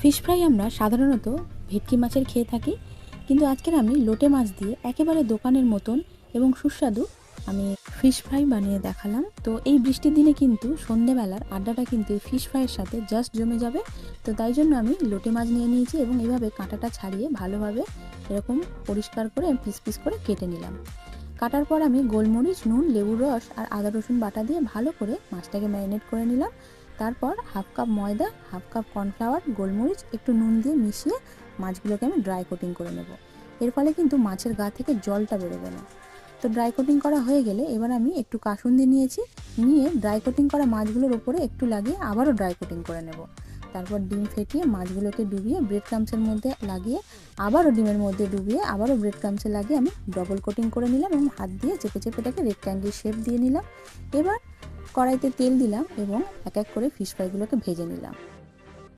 Fish fry আমরা সাধারণত ভেটকি মাছের খেয়ে থাকি, কিন্তু আজকের আমি লোটে মাছ দিয়ে একেবারে দোকানের মতন এবং সুস্বাদু আমি ফিশ ফ্রাই বানিয়ে দেখালাম। তো এই বৃষ্টির দিনে কিন্তু সন্ধেবেলার আড্ডাটা কিন্তু ফিশ ফ্রাইয়ের সাথে জাস্ট জমে যাবে। তো তাই জন্য আমি লোটে মাছ নিয়ে নিয়েছি এবং এভাবে কাঁটাটা ছাড়িয়ে ভালোভাবে এরকম পরিষ্কার করে পিস পিস করে কেটে নিলাম। কাটার পর আমি গোলমরিচ, নুন, লেবুর রস আর আদা রসুন বাটা দিয়ে ভালো করে মাছটাকে ম্যারিনেট করে নিলাম। তারপর হাফ কাপ ময়দা, হাফ কাপ কর্নফ্লাওয়ার, গোলমরিচ, একটু নুন দিয়ে মিশিয়ে মাছগুলোকে আমি ড্রাই কোটিং করে নেব। এর ফলে কিন্তু মাছের গা থেকে জলটা বেরোবে না। তো ড্রাই কোটিং করা হয়ে গেলে এবার আমি একটু কাসুন্দি নিয়েছি, নিয়ে ড্রাই কোটিং করা মাছগুলোর ওপরে একটু লাগিয়ে আবারও ড্রাই কোটিং করে নেব। তারপর ডিম ফেটিয়ে মাছগুলোকে ডুবিয়ে ব্রেড ক্রামসের মধ্যে লাগিয়ে আবারও ডিমের মধ্যে ডুবিয়ে আবারও ব্রেড ক্রামসে লাগিয়ে আমি ডবল কোটিং করে নিলাম এবং হাত দিয়ে চেপে চেপে এটাকে রেক্ট্যাঙ্গেল শেপ দিয়ে নিলাম। এবার কড়াইতে তেল দিলাম এবং এক এক করে ফিশ ফ্রাইগুলোকে ভেজে নিলাম।